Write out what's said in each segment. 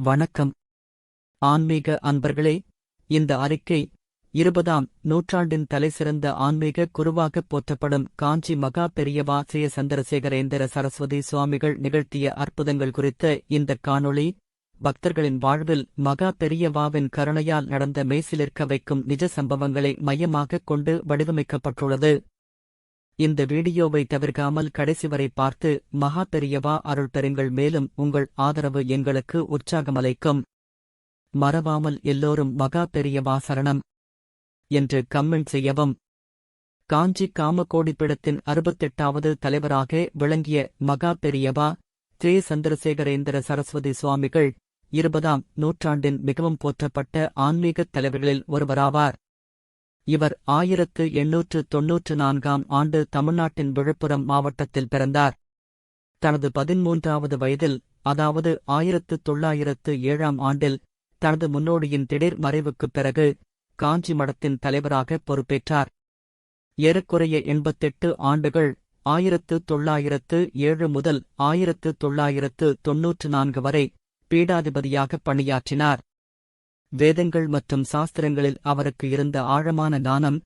வணக்கம். ஆன்மீக அன்பர்களே இந்த அறிக்கை இருபதாம் நூற்றாண்டின் தலைசிறந்த ஆன்மீக குருவாகப் போற்றப்படும் காஞ்சி மகா பெரியவா ஸ்ரீ சந்திரசேகரேந்திர சரஸ்வதி சுவாமிகள் நிகழ்த்திய அற்புதங்கள் குறித்த இந்த காணொளி பக்தர்களின் வாழ்வில் மகா பெரியவாவின் கருணையால் நடந்த மேசிலிருக்க வைக்கும் நிஜ சம்பவங்களை மையமாகக் கொண்டு வடிவமைக்கப்பட்டுள்ளது. இந்த வீடியோவை தவிர்க்காமல் கடைசி வரை பார்த்து மகா பெரியவா அருள் பெறுங்கள். மேலும் உங்கள் ஆதரவு எங்களுக்கு உற்சாகமளிக்கும். மறவாமல் எல்லோரும் மகா பெரியவா சரணம் என்று கம்மெண்ட் செய்யவும் காஞ்சி காமகோடிப்பிடத்தின் அறுபத்தெட்டாவது தலைவராக விளங்கிய மகா பெரியவா ஸ்ரீ சந்திரசேகரேந்திர சரஸ்வதி சுவாமிகள் இருபதாம் நூற்றாண்டின் மிகவும் போற்றப்பட்ட ஆன்மீகத் தலைவர்களில் ஒருவராவார். இவர் ஆயிரத்து எண்ணூற்று தொன்னூற்று நான்காம் ஆண்டு தமிழ்நாட்டின் விழுப்புரம் மாவட்டத்தில் பிறந்தார். தனது பதிமூன்றாவது வயதில் அதாவது ஆயிரத்து தொள்ளாயிரத்து ஏழாம் ஆண்டில் தனது முன்னோடியின் திடீர் மறைவுக்குப் பிறகு காஞ்சி மடத்தின் தலைவராக பொறுப்பேற்றார். ஏறக்குறைய எண்பத்தெட்டு ஆண்டுகள் ஆயிரத்து தொள்ளாயிரத்து ஏழு முதல் ஆயிரத்து தொள்ளாயிரத்து தொன்னூற்று நான்கு வரை பீடாதிபதியாக பணியாற்றினார். வேதங்கள் மற்றும் சாஸ்திரங்களில் அவருக்கு இருந்த ஆழமான தானம்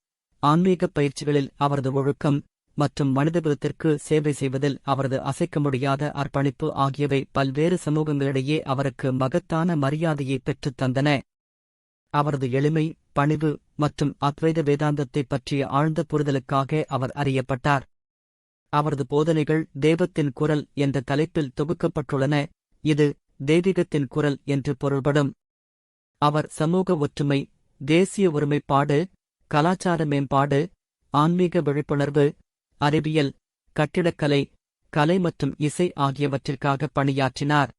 ஆன்மீகப் பயிற்சிகளில் அவரது ஒழுக்கம் மற்றும் மனிதகுலத்திற்கு சேவை செய்வதில் அவரது அசைக்க முடியாத அர்ப்பணிப்பு ஆகியவை பல்வேறு சமூகங்களிடையே அவருக்கு மகத்தான மரியாதையை பெற்றுத் தந்தன. அவரது எளிமை பணிவு மற்றும் அத்வைத வேதாந்தத்தைப் பற்றிய ஆழ்ந்த புரிதலுக்காக அவர் அறியப்பட்டார். அவரது போதனைகள் தெய்வத்தின் குரல் என்ற தலைப்பில் தொகுக்கப்பட்டுள்ளன. இது தெய்வீகத்தின் குரல் என்று பொருள்படும். அவர் சமூக ஒற்றுமை தேசிய ஒருமைப்பாடு கலாச்சார மேம்பாடு ஆன்மீக விழிப்புணர்வு அறிவியல் கட்டிடக்கலை கலை மற்றும் இசை ஆகியவற்றிற்காக பணியாற்றினார்.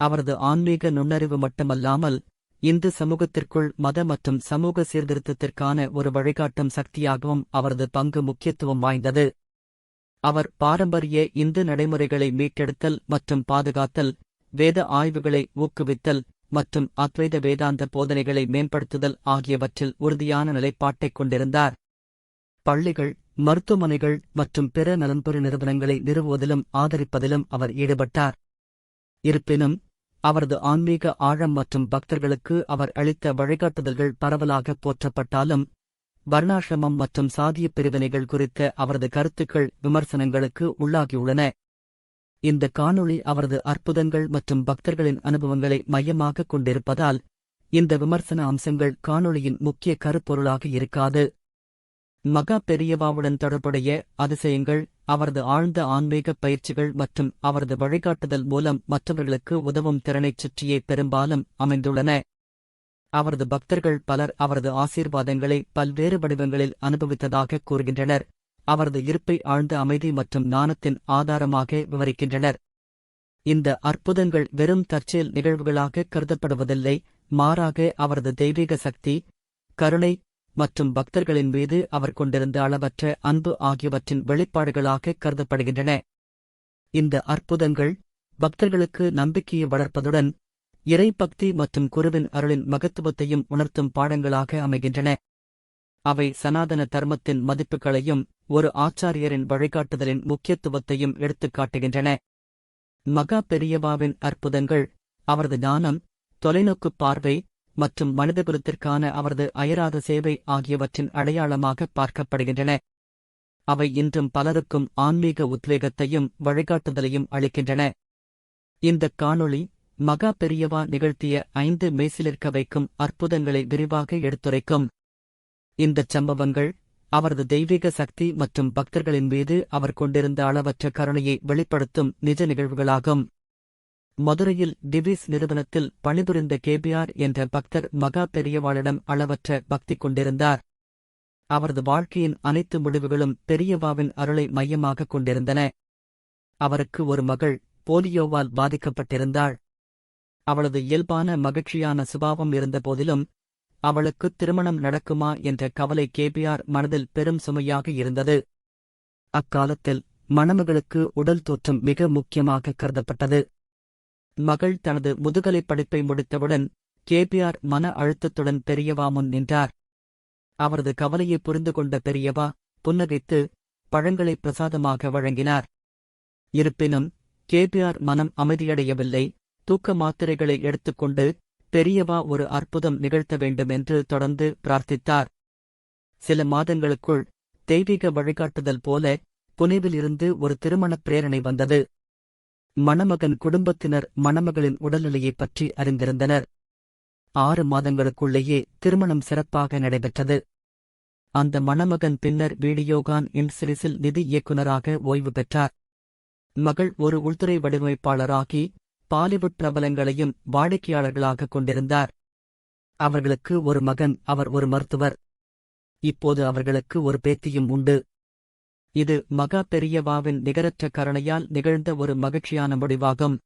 அவரது ஆன்மீக நுண்ணறிவு மட்டுமல்லாமல் இந்து சமூகத்திற்குள் மத மற்றும் சமூக சீர்திருத்தத்திற்கான ஒரு வழிகாட்டும் சக்தியாகவும் அவரது பங்கு முக்கியத்துவம் வாய்ந்தது. அவர் பாரம்பரிய இந்து நடைமுறைகளை மீட்டெடுத்தல் மற்றும் பாதுகாத்தல் வேத ஆய்வுகளை ஊக்குவித்தல் மற்றும் அத்வைத வேதாந்த போதனைகளை மேம்படுத்துதல் ஆகியவற்றில் உறுதியான நிலைப்பாட்டைக் கொண்டிருந்தார். பள்ளிகள் மருத்துவமனைகள் மற்றும் பிற நலன்புரி நிறுவனங்களை நிறுவுவதிலும் ஆதரிப்பதிலும் அவர் ஈடுபட்டார். இருப்பினும் அவரது ஆன்மீக ஆழம் மற்றும் பக்தர்களுக்கு அவர் அளித்த வழிகாட்டுதல்கள் பரவலாக போற்றப்பட்டாலும் வர்ணாசிரமம் மற்றும் சாதிய பிரிவினைகள் குறித்த அவரது கருத்துக்கள் விமர்சனங்களுக்கு உள்ளாகியுள்ளன. இந்த காணொளி அவரது அற்புதங்கள் மற்றும் பக்தர்களின் அனுபவங்களை மையமாகக் கொண்டிருப்பதால் இந்த விமர்சன அம்சங்கள் காணொளியின் முக்கிய கருப்பொருளாக இருக்காது. மகா பெரியவாவுடன் தொடர்புடைய அதிசயங்கள் அவரது ஆழ்ந்த ஆன்மீக பயிற்சிகள் மற்றும் அவரது வழிகாட்டுதல் மூலம் மற்றவர்களுக்கு உதவும் திறனைச் சுற்றியே பெரும்பாலும் அமைந்துள்ளன. அவரது பக்தர்கள் பலர் அவரது ஆசீர்வாதங்களை பல்வேறு வடிவங்களில் அனுபவித்ததாக கூறுகின்றனர். அவரது இருப்பை ஆழ்ந்த அமைதி மற்றும் ஞானத்தின் ஆதாரமாக விவரிக்கின்றனர். இந்த அற்புதங்கள் வெறும் தற்செயல் நிகழ்வுகளாக கருதப்படுவதில்லை. மாறாக அவரது தெய்வீக சக்தி கருணை மற்றும் பக்தர்களின் மீது அவர் கொண்டிருந்த அளவற்ற அன்பு ஆகியவற்றின் வெளிப்பாடுகளாக கருதப்படுகின்றன. இந்த அற்புதங்கள் பக்தர்களுக்கு நம்பிக்கையை வளர்ப்பதுடன் இறைபக்தி மற்றும் குருவின் அருளின் மகத்துவத்தையும் உணர்த்தும் பாடங்களாக அமைகின்றன. அவை சனாதன தர்மத்தின் மதிப்புகளையும் ஒரு ஆச்சாரியரின் வழிகாட்டுதலின் முக்கியத்துவத்தையும் எடுத்துக் காட்டுகின்றன. மகா பெரியவாவின் அற்புதங்கள் அவரது ஞானம் தொலைநோக்குப் பார்வை மற்றும் மனிதகுலத்திற்கான அவரது அயராத சேவை ஆகியவற்றின் அடையாளமாக பார்க்கப்படுகின்றன. அவை இன்றும் பலருக்கும் ஆன்மீக உத்வேகத்தையும் வழிகாட்டுதலையும் அளிக்கின்றன. இந்த காணொளி மகா பெரியவா நிகழ்த்திய ஐந்து மெய்சிலிருக்க வைக்கும் அற்புதங்களை விரிவாக எடுத்துரைக்கும். இந்தச் சம்பவங்கள் அவரது தெய்வீக சக்தி மற்றும் பக்தர்களின் மீது அவர் கொண்டிருந்த அளவற்ற கருணையை வெளிப்படுத்தும் நிஜ நிகழ்வுகளாகும். மதுரையில் டிவிஸ் நிறுவனத்தில் பணிபுரிந்த கேபிஆர் என்ற பக்தர் மகா பெரியவாளிடம் அளவற்ற பக்தி கொண்டிருந்தார். அவரது வாழ்க்கையின் அனைத்து முடிவுகளும் பெரியவாவின் அருளை மையமாகக் கொண்டிருந்தன. அவருக்கு ஒரு மகள் போலியோவால் பாதிக்கப்பட்டிருந்தாள். அவளது இயல்பான மகிழ்ச்சியான சுபாவம் இருந்தபோதிலும் அவளுக்கு திருமணம் நடக்குமா என்ற கவலை கேபிஆர் மனதில் பெரும் சுமையாக இருந்தது. அக்காலத்தில் மணமகளுக்கு உடல் தோற்றம் மிக முக்கியமாக கருதப்பட்டது. மகள் தனது முதுகலை படிப்பை முடித்தவுடன் கேபிஆர் மன அழுத்தத்துடன் பெரியவா முன் நின்றார். அவரது கவலையை புரிந்து கொண்ட பெரியவா புன்னகைத்து பழங்களை பிரசாதமாக வழங்கினார். இருப்பினும் கேபிஆர் மனம் அமைதியடையவில்லை. தூக்க மாத்திரைகளை எடுத்துக்கொண்டு பெரியவா ஒரு அற்புதம் நிகழ்த்த வேண்டும் என்று தொடர்ந்து பிரார்த்தித்தார். சில மாதங்களுக்குள் தெய்வீக வழிகாட்டுதல் போல புனேவிலிருந்து ஒரு திருமணப் பிரேரணை வந்தது. மணமகன் குடும்பத்தினர் மணமகளின் உடல்நிலையைப் பற்றி அறிந்திருந்தனர். ஆறு மாதங்களுக்குள்ளேயே திருமணம் சிறப்பாக நடைபெற்றது. அந்த மணமகன் பின்னர் வீடியோகான் இன்சிரிஸில் நிதி இயக்குநராக ஓய்வு பெற்றார். மகள் ஒரு உள்துறை வடிவமைப்பாளராகி பாலிவுட் பிரபலங்களையும் வாடிக்கையாளர்களாக கொண்டிருந்தார். அவர்களுக்கு ஒரு மகன் அவர் ஒரு மருத்துவர். இப்போது அவர்களுக்கு ஒரு பேத்தியும் உண்டு. இது மகா பெரியவாவின் நிகரற்ற கருணையால் நிகழ்ந்த ஒரு மகிழ்ச்சியான முடிவாகும்.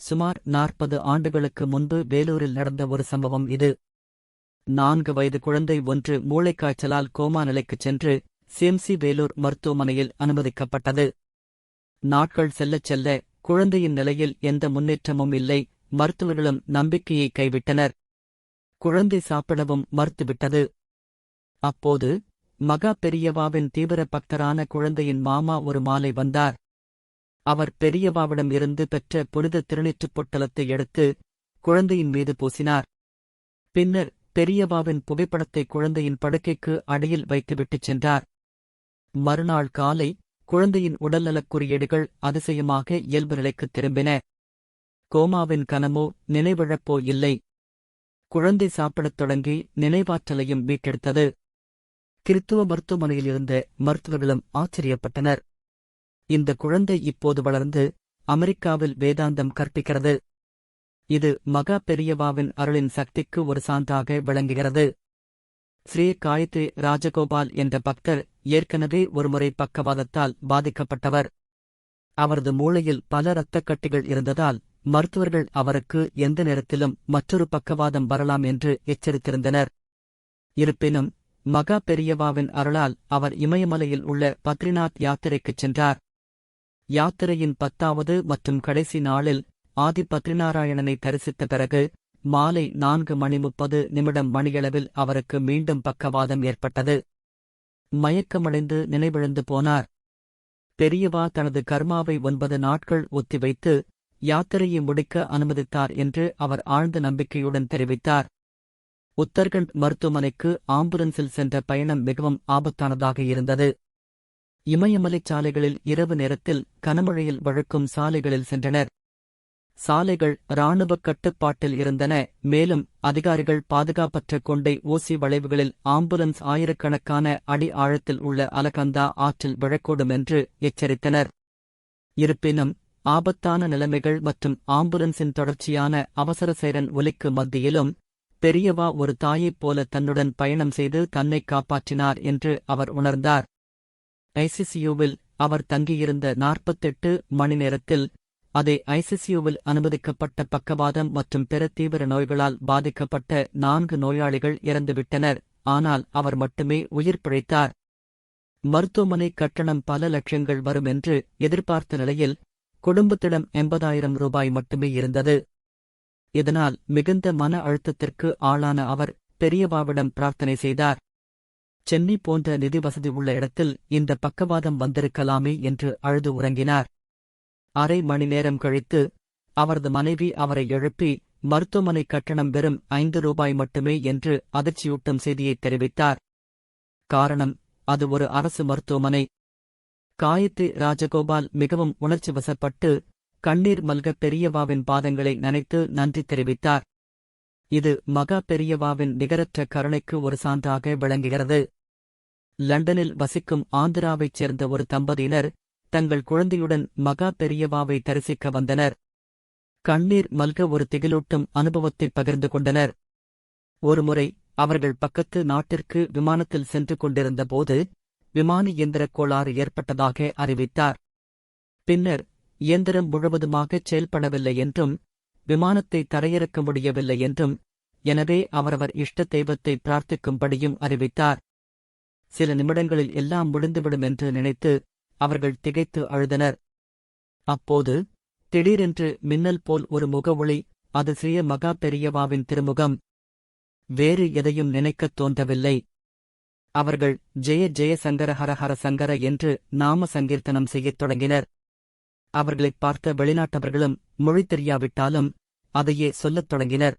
சுமார் நாற்பது ஆண்டுகளுக்கு முன்பு வேலூரில் நடந்த ஒரு சம்பவம் இது. நான்கு வயது குழந்தை ஒன்று மூளைக்காய்ச்சலால் கோமா நிலைக்குச் சென்று சிஎம்சி வேலூர் மருத்துவமனையில் அனுமதிக்கப்பட்டது. நாட்கள் செல்லச் செல்ல குழந்தையின் நிலையில் எந்த முன்னேற்றமும் இல்லை. மருத்துவர்களும் நம்பிக்கையை கைவிட்டனர். குழந்தை சாப்பிடவும் மறுத்துவிட்டது. அப்போது மகா பெரியவாவின் தீவிர பக்தரான குழந்தையின் மாமா ஒரு மாலை வந்தார். அவர் பெரியவாவிடம் இருந்து பெற்ற புனித திருநீற்றுப் பொட்டலத்தை எடுத்து குழந்தையின் மீது பூசினார். பின்னர் பெரியவாவின் புகைப்படத்தை குழந்தையின் படுக்கைக்கு அடியில் வைத்துவிட்டுச் சென்றார். மறுநாள் காலை குழந்தையின் உடல்நலக் குறியீடுகள் அதிசயமாக இயல்பு நிலைக்குத் திரும்பின. கோமாவின் கனமோ நினைவிழப்போ இல்லை. குழந்தை சாப்பிடத் தொடங்கி நினைவாற்றலையும் மீட்டெடுத்தது. கிறித்துவ மருத்துவமனையில் இருந்த மருத்துவர்களும் ஆச்சரியப்பட்டனர். இந்த குழந்தை இப்போது வளர்ந்து அமெரிக்காவில் வேதாந்தம் கற்பிக்கிறது. இது மகா பெரியவாவின் அருளின் சக்திக்கு ஒரு சான்றாக விளங்குகிறது. ஸ்ரீ காயத்ரி ராஜகோபால் என்ற பக்தர் ஏற்கனவே ஒருமுறை பக்கவாதத்தால் பாதிக்கப்பட்டவர். அவரது மூளையில் பல இரத்தக்கட்டிகள் இருந்ததால் மருத்துவர்கள் அவருக்கு எந்த நேரத்திலும் மற்றொரு பக்கவாதம் வரலாம் என்று எச்சரித்திருந்தனர். இருப்பினும் மகா பெரியவாவின் அருளால் அவர் இமயமலையில் உள்ள பத்ரிநாத் யாத்திரைக்குச் சென்றார். யாத்திரையின் பத்தாவது மற்றும் கடைசி நாளில் ஆதி பத்ரிநாராயணனை தரிசித்த பிறகு மாலை நான்கு மணி முப்பது நிமிடம் மணியளவில் அவருக்கு மீண்டும் பக்கவாதம் ஏற்பட்டது. மயக்கமடைந்து நினைவிழந்து போனார். பெரியவா தனது கர்மாவை ஒன்பது நாட்கள் ஒத்திவைத்து யாத்திரையை முடிக்க அனுமதித்தார் என்று அவர் ஆழ்ந்த நம்பிக்கையுடன் தெரிவித்தார். உத்தர்கண்ட் மருத்துவமனைக்கு ஆம்புலன்ஸில் சென்ற பயணம் மிகவும் ஆபத்தானதாக இருந்தது. இமயமலைச் சாலைகளில் இரவு நேரத்தில் கனமழையில் வழுக்கும் சாலைகளில் சென்றனர். சாலைகள் இராணுவ கட்டுப்பாட்டில் இருந்தன மேலும் அதிகாரிகள் பாதுகாப்பற்ற கொண்டை ஊசி வளைவுகளில் ஆம்புலன்ஸ் ஆயிரக்கணக்கான அடி ஆழத்தில் உள்ள அலகந்தா ஆற்றில் விழக்கூடும் என்று எச்சரித்தனர். இருப்பினும் ஆபத்தான நிலைமைகள் மற்றும் ஆம்புலன்ஸின் தொடர்ச்சியான அவசர சேரன் ஒலிக்கு மத்தியிலும் பெரியவா ஒரு தாயைப் போல தன்னுடன் பயணம் செய்து தன்னை காப்பாற்றினார் என்று அவர் உணர்ந்தார். ஐசிசியூவில் அவர் தங்கியிருந்த நாற்பத்தெட்டு மணி நேரத்தில் அதை ஐசிசியூவில் அனுமதிக்கப்பட்ட பக்கவாதம் மற்றும் பிற தீவிர நோய்களால் பாதிக்கப்பட்ட நான்கு நோயாளிகள் இறந்துவிட்டனர். ஆனால் அவர் மட்டுமே உயிர் பிழைத்தார். மருத்துவமனை கட்டணம் பல லட்சங்கள் வரும் என்று எதிர்பார்த்த நிலையில் குடும்பத்திடம் எண்பதாயிரம் ரூபாய் மட்டுமே இருந்தது. இதனால் மிகுந்த மன அழுத்தத்திற்கு ஆளான அவர் பெரியவாவிடம் பிரார்த்தனை செய்தார். சென்னை போன்ற நிதி வசதி உள்ள இடத்தில் இந்த பக்கவாதம் வந்திருக்கலாமே என்று அழுது உறங்கினார். அரை மணி நேரம் கழித்து அவரது மனைவி அவரை எழுப்பி மருத்துவமனை கட்டணம் வெறும் ஐந்து ரூபாய் மட்டுமே என்று அதிர்ச்சியூட்டும் செய்தியை தெரிவித்தார். காரணம் அது ஒரு அரசு மருத்துவமனை. காயத்ரி ராஜகோபால் மிகவும் உணர்ச்சி வசப்பட்டு கண்ணீர் மல்க பெரியவாவின் பாதங்களை நனைத்து நன்றி தெரிவித்தார். இது மகா பெரியவாவின் நிகரற்ற கருணைக்கு ஒரு சான்றாக விளங்குகிறது. லண்டனில் வசிக்கும் ஆந்திராவைச் சேர்ந்த ஒரு தம்பதியினர் தங்கள் குழந்தையுடன் மகா பெரியவாவை தரிசிக்க வந்தனர். கண்ணீர் மல்க ஒரு திகிலூட்டும் அனுபவத்தை பகிர்ந்து கொண்டனர். ஒருமுறை அவர்கள் பக்கத்து நாட்டிற்கு விமானத்தில் சென்று கொண்டிருந்தபோது விமான இயந்திரக் கோளாறு ஏற்பட்டதாக அறிவித்தார். பின்னர் இயந்திரம் முழுவதுமாகச் செயல்படவில்லை என்றும் விமானத்தை தரையிறக்க முடியவில்லை என்றும் எனவே அவரவர் இஷ்ட தெய்வத்தை பிரார்த்திக்கும்படியும் அறிவித்தார். சில நிமிடங்களில் எல்லாம் முடிந்துவிடும் என்று நினைத்து அவர்கள் திகைத்து அழுதனர். அப்போது திடீரென்று மின்னல் போல் ஒரு முகவொளி அது ஸ்ரீய மகா பெரியவாவின் திருமுகம். வேறு எதையும் நினைக்கத் தோன்றவில்லை. அவர்கள் ஜெய ஜெய சங்கர ஹர ஹர சங்கர என்று நாம சங்கீர்த்தனம் செய்யத் தொடங்கினர். அவர்களைப் பார்த்த வெளிநாட்டவர்களும் மொழி தெரியாவிட்டாலும் அதையே சொல்லத் தொடங்கினர்.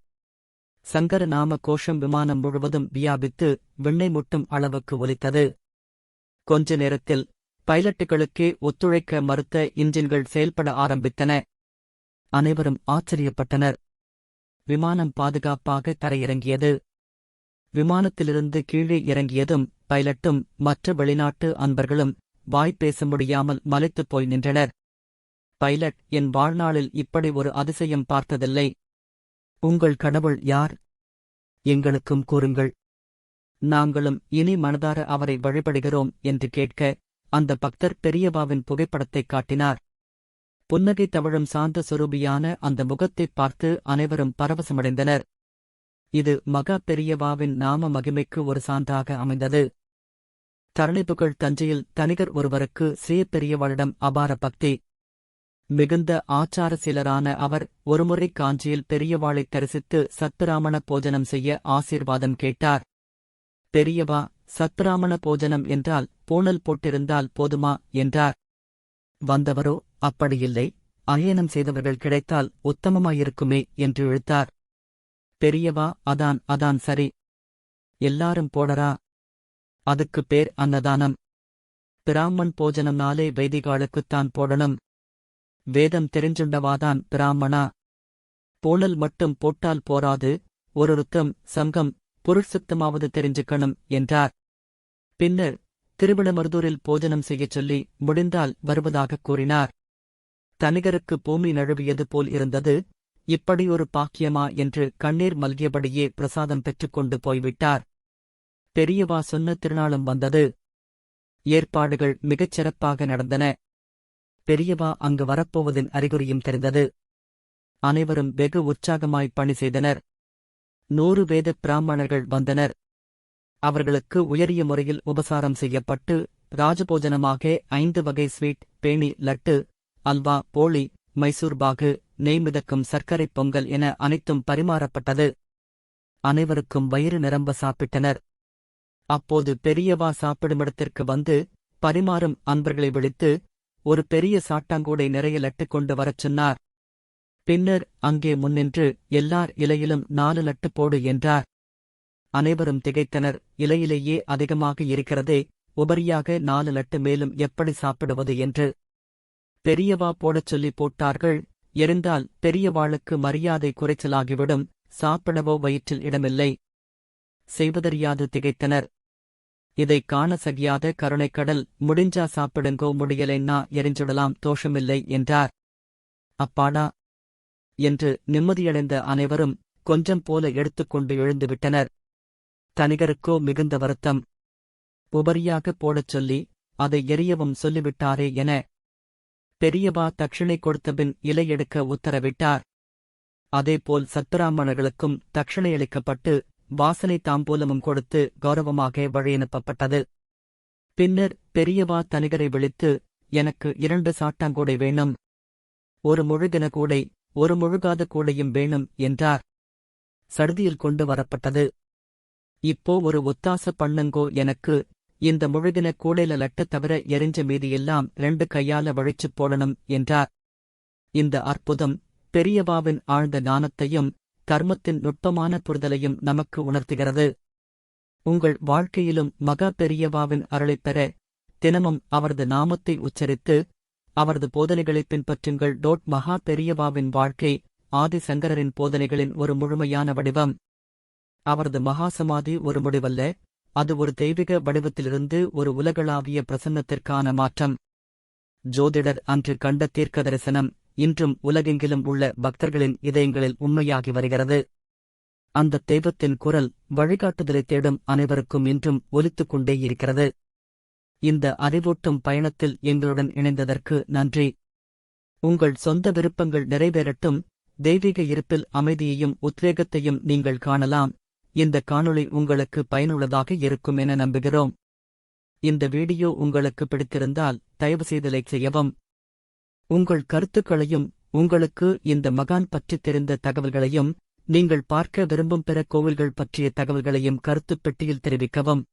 சங்கர நாம கோஷம் விமானம் முழுவதும் வியாபித்து விண்ணை முட்டும் அளவுக்கு ஒலித்தது. கொஞ்ச நேரத்தில் பைலட்டுகளுக்கே ஒத்துழைக்க மறுத்த இன்ஜின்கள் செயல்பட ஆரம்பித்தன. அனைவரும் ஆச்சரியப்பட்டனர். விமானம் பாதுகாப்பாக தரையிறங்கியது. விமானத்திலிருந்து கீழே இறங்கியதும் பைலட்டும் மற்ற வெளிநாட்டு அன்பர்களும் வாய் பேச முடியாமல் மலைத்துப் போய் நின்றனர். பைலட் என் வாழ்நாளில் இப்படி ஒரு அதிசயம் பார்த்ததில்லை. உங்கள் கடவுள் யார்? எங்களுக்கும் கூறுங்கள். நாங்களும் இனி மனதார அவரை வழிபடுகிறோம் என்று கேட்க அந்த பக்தர் பெரியவாவின் புகைப்படத்தைக் காட்டினார். புன்னகை தவழும் சாந்த சொரூபியான அந்த முகத்தைப் பார்த்து அனைவரும் பரவசமடைந்தனர். இது மகா பெரியவாவின் நாம மகிமைக்கு ஒரு சான்றாக அமைந்தது. தரணிப்புகழ் தஞ்சையில் தனிகர் ஒருவருக்கு சிறிய பெரியவாளிடம் அபார பக்தி. மிகுந்த ஆச்சார சிலரான அவர் ஒருமுறை காஞ்சியில் பெரியவாளைத் தரிசித்து சத்துராமண போஜனம் செய்ய ஆசீர்வாதம் கேட்டார். பெரியவா சத்பிராமண போஜனம் என்றால் பூணல் போட்டிருந்தால் போதுமா என்றார். வந்தவரோ அப்படியில்லை. அயனம் செய்தவர்கள் கிடைத்தால் உத்தமமாயிருக்குமே என்று இழுத்தார். பெரியவா அதான் அதான் சரி. எல்லாரும் போடரா? அதுக்கு பேர் அன்னதானம். பிராமன் போஜனம்னாலே வைதிகாளுக்குத்தான் போடணும். வேதம் தெரிஞ்சுண்டவாதான் பிராமணா? போனல் மட்டும் போட்டால் போராது. ஒரு ருத்தம் சங்கம் பொருட்சுத்தமாவது தெரிஞ்சுக்கணும் என்றார். பின்னர் திருவிழமருதூரில் போஜனம் செய்யச் சொல்லி முடிந்தால் வருவதாகக் கூறினார். தனிகருக்கு பூமி நழுவியது போல் இருந்தது. இப்படி ஒரு பாக்கியமா என்று கண்ணீர் மல்கியபடியே பிரசாதம் பெற்றுக்கொண்டு போய்விட்டார். பெரியவா சொன்ன திருநாளும் வந்தது. ஏற்பாடுகள் மிகச் சிறப்பாக நடந்தன. பெரியவா அங்கு வரப்போவதின் அறிகுறியும் தெரிந்தது. அனைவரும் வெகு உற்சாகமாய் பணி செய்தனர். நூறு வேத பிராமணர்கள் வந்தனர். அவர்களுக்கு உயரிய முறையில் உபசாரம் செய்யப்பட்டு ராஜபோஜனமாக ஐந்து வகை ஸ்வீட் பேணி லட்டு அல்வா போளி மைசூர் பாகு சர்க்கரை பொங்கல் என அனைத்தும் பரிமாறப்பட்டது. அனைவருக்கும் வயிறு நிரம்ப சாப்பிட்டனர். அப்போது பெரியவா சாப்பிடுமிடத்திற்கு வந்து பரிமாறும் அன்பர்களை விழித்து ஒரு பெரிய சாட்டாங்கூடை நிறைய லட்டு கொண்டு வரச் சொன்னார். பின்னர் அங்கே முன்னின்று எல்லார் இலையிலும் நாலு லட்டு போடு என்றார். அனைவரும் திகைத்தனர். இலையிலேயே அதிகமாக இருக்கிறதே. உபரியாக நாலு லட்டு மேலும் எப்படி சாப்பிடுவது என்று பெரியவா போடச் சொல்லி போட்டார்கள். எரிந்தால் பெரியவாளுக்கு மரியாதை குறைச்சலாகிவிடும். சாப்பிடவோ வயிற்றில் இடமில்லை. செய்வதறியாது திகைத்தனர். இதைக் காண சகியாத கருணைக்கடல் முடிஞ்சா சாப்பிடுங்கோ முடியலைன்னா எரிஞ்சுடலாம் தோஷமில்லை என்றார். அப்பாடா என்று நிம்மதியடைந்த அனைவரும் கொஞ்சம் போல எடுத்துக்கொண்டு எழுந்துவிட்டனர். தனிகருக்கோ மிகுந்த வருத்தம். உபரியாக போடச் சொல்லி அதை எரியவும் சொல்லிவிட்டாரே என பெரியவா தட்சிணை கொடுத்தபின் இலை எடுக்க உத்தரவிட்டார். அதேபோல் சத்பிராமணர்களுக்கும் தட்சிணையளிக்கப்பட்டு வாசனை தாம்பூலமும் கொடுத்து கௌரவமாக வழியனுப்பப்பட்டது. பின்னர் பெரியவா தனிகரை விழித்து எனக்கு இரண்டு சாட்டாங்கூடை வேணும். ஒரு முழுகின கூடை ஒரு முழுகாத கூடையும் வேணும் என்றார். சடுதியில் கொண்டு வரப்பட்டது. இப்போ ஒரு ஒத்தாச பண்ணுங்கோ எனக்கு இந்த முழுதின கூடையில லட்ட தவிர எரிஞ்ச மீதியெல்லாம் ரெண்டு கையால வழிச்சுப் போடணும் என்றார். இந்த அற்புதம் பெரியவாவின் ஆழ்ந்த ஞானத்தையும் கர்மத்தின் நுட்பமான புரிதலையும் நமக்கு உணர்த்துகிறது. உங்கள் வாழ்க்கையிலும் மகா பெரியவாவின் அருளைப் பெற தினமும் அவரது நாமத்தை உச்சரித்து அவரது போதனைகளைப் பின்பற்றுங்கள். டோட் மகா பெரியவாவின் வாழ்க்கை ஆதிசங்கரரின் போதனைகளின் ஒரு முழுமையான வடிவம். அவரது மகாசமாதி ஒரு முடிவல்ல. அது ஒரு தெய்வீக வடிவத்திலிருந்து ஒரு உலகளாவிய பிரசன்னத்திற்கான மாற்றம். ஜோதிடர் அன்று கண்ட தீர்க்க தரிசனம் இன்றும் உலகெங்கிலும் உள்ள பக்தர்களின் இதயங்களில் உண்மையாகி வருகிறது. அந்த தெய்வத்தின் குரல் வழிகாட்டுதலை தேடும் அனைவருக்கும் இன்றும் ஒலித்துக் கொண்டே இருக்கிறது. இந்த அறிவூட்டும் பயணத்தில் எங்களுடன் இணைந்ததற்கு நன்றி. உங்கள் சொந்த விருப்பங்கள் நிறைவேறட்டும். தெய்வீக இருப்பில் அமைதியையும் உத்வேகத்தையும் நீங்கள் காணலாம். இந்த காணொளி உங்களுக்கு பயனுள்ளதாக இருக்கும் என நம்புகிறோம். இந்த வீடியோ உங்களுக்கு பிடித்திருந்தால் தயவு செய்து லைக் செய்யவும். உங்கள் கருத்துக்களையும் உங்களுக்கு இந்த மகான் பற்றித் தெரிந்த தகவல்களையும் நீங்கள் பார்க்க விரும்பும் பிற கோவில்கள் பற்றிய தகவல்களையும் கருத்துப் பெட்டியில் தெரிவிக்கவும்.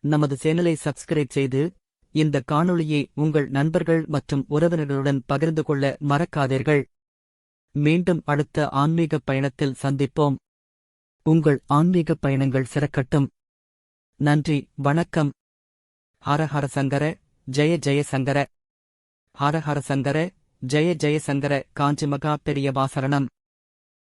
நமது சேனலை சப்ஸ்கிரைப் செய்து இந்த காணொளியை உங்கள் நண்பர்கள் மற்றும் உறவினர்களுடன் பகிர்ந்து கொள்ள மறக்காதீர்கள். மீண்டும் அடுத்த ஆன்மீக பயணத்தில் சந்திப்போம். உங்கள் ஆன்மீக பயணங்கள் சிறக்கட்டும். நன்றி வணக்கம். ஹரஹர சங்கர ஜெய ஜெய சங்கர. சங்கர ஜெய ஜெய சங்கர காஞ்சி மகா பெரியவா